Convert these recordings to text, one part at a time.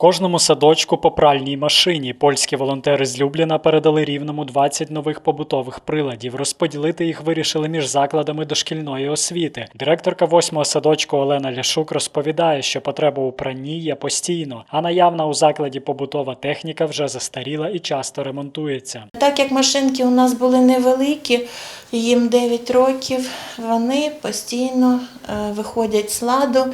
Кожному садочку по пральній машині польські волонтери з Любліна передали рівному 20 нових побутових приладів. Розподілити їх вирішили між закладами дошкільної освіти. Директорка восьмого садочку Олена Ляшук розповідає, що потреба у пранні є постійно, а наявна у закладі побутова техніка вже застаріла і часто ремонтується. Так як машинки у нас були невеликі, їм 9 років, вони постійно е, виходять з ладу,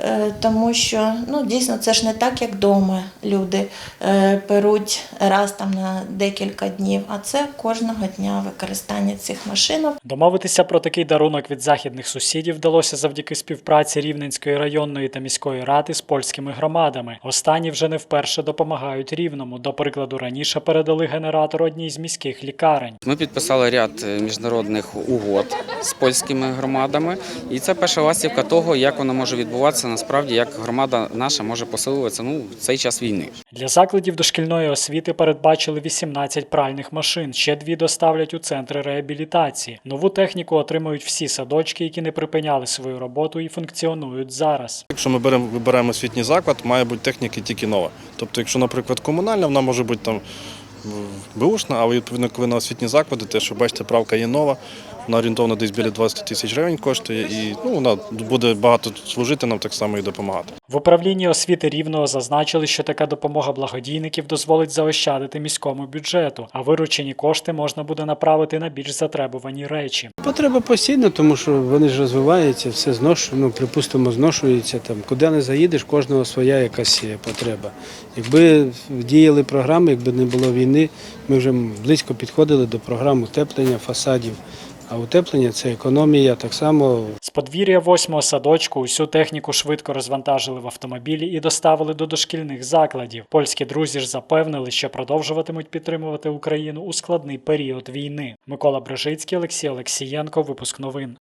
е, тому що ну, дійсно це ж не так, як вдома люди е, перуть раз там на декілька днів, а це кожного дня використання цих машинок. Домовитися про такий дарунок від західних сусідів вдалося завдяки співпраці Рівненської районної та міської ради з польськими громадами. Останні вже не вперше допомагають рівному. До прикладу, раніше передали генератор одній з міських лікарень. Ми підписали ряд е, міжнародних угод з польськими громадами, і це перша ластівка того, як воно може відбуватися насправді, як громада наша може посилюватися ну, в цей час війни. Для закладів дошкільної освіти передбачили 18 пральних машин. Ще дві доставлять у центри реабілітації. Нову техніку отримують всі садочки, які не припиняли свою роботу і функціонують зараз. Якщо ми беремо, вибираємо освітній заклад, має бути техніка тільки нова. Тобто, якщо, наприклад, комунальна, вона може бути там бушна, але відповідно, коли на освітні заклади, те, що бачите, правка є нова, вона орієнтовно десь біля 20 тисяч гривень коштує, і ну, вона буде багато служити нам так само і допомагати. В управлінні освіти рівного зазначили, що така допомога благодійників дозволить заощадити міському бюджету, а виручені кошти можна буде направити на більш затребувані речі. Потреба постійно, тому що вони ж розвиваються, все зношує, ну, припустимо, зношується там. Куди не заїдеш, кожного своя якась є потреба. Якби діяли програми, якби не було війни, ми вже близько підходили до програм утеплення фасадів. А утеплення це економія, так само З подвір'я восьмого садочку усю техніку швидко розвантажили в автомобілі і доставили до дошкільних закладів. Польські друзі ж запевнили, що продовжуватимуть підтримувати Україну у складний період війни. Микола Брижицький, Олексій Олексієнко. Випуск новин.